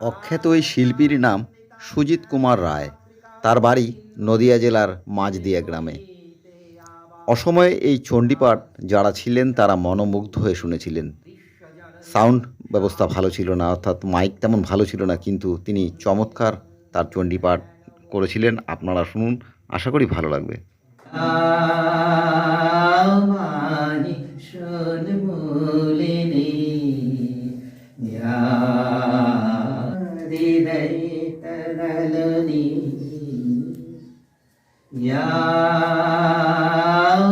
অখ্যাত ওই শিল্পীর নাম সুজিত কুমার রায়। তার বাড়ি নদিয়া জেলার মাঝদিয়া গ্রামে। অসময়ে এই চণ্ডীপাঠ যারা ছিলেন, তারা মনোমুগ্ধ হয়ে শুনেছিলেন। সাউন্ড ব্যবস্থা ভালো ছিল না, অর্থাৎ মাইক তেমন ভালো ছিল না, কিন্তু তিনি চমৎকার তার চণ্ডীপাঠ করেছিলেন। আপনারা শুনুন, আশা করি ভালো লাগবে। আমানি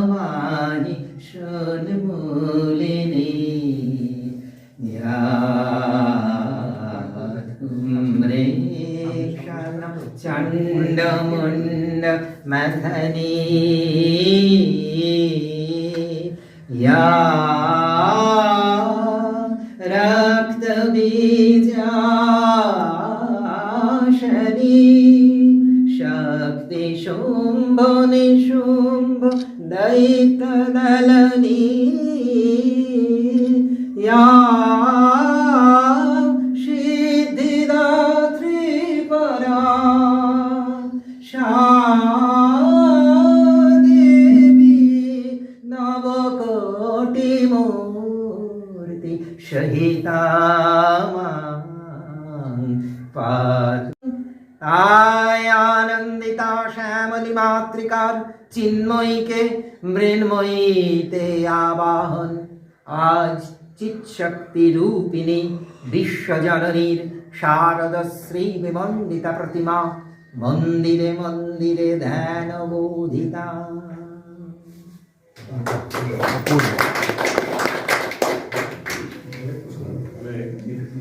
মানি শোন বলিনি রে চণ্ড মুন্ড মধনী রক্ত বীজা শরী শুম্ভ নিশুম্ভ দৈত দলনী। সিদ্ধিদাত্রী পরা দেবী নবকটি মূর্তি সহিতা পাত তাই আনন্দিতা শ্যামলি মাতৃকার চিন্ময়ীকে মৃন্ময়ীতে আবাহন। আজ চিৎশক্তি রূপিণী বিশ্বজননীর শারদ শ্রী বিমণ্ডিতা প্রতিমা। মন্দিরে মন্দিরে ধ্যান বোধিতা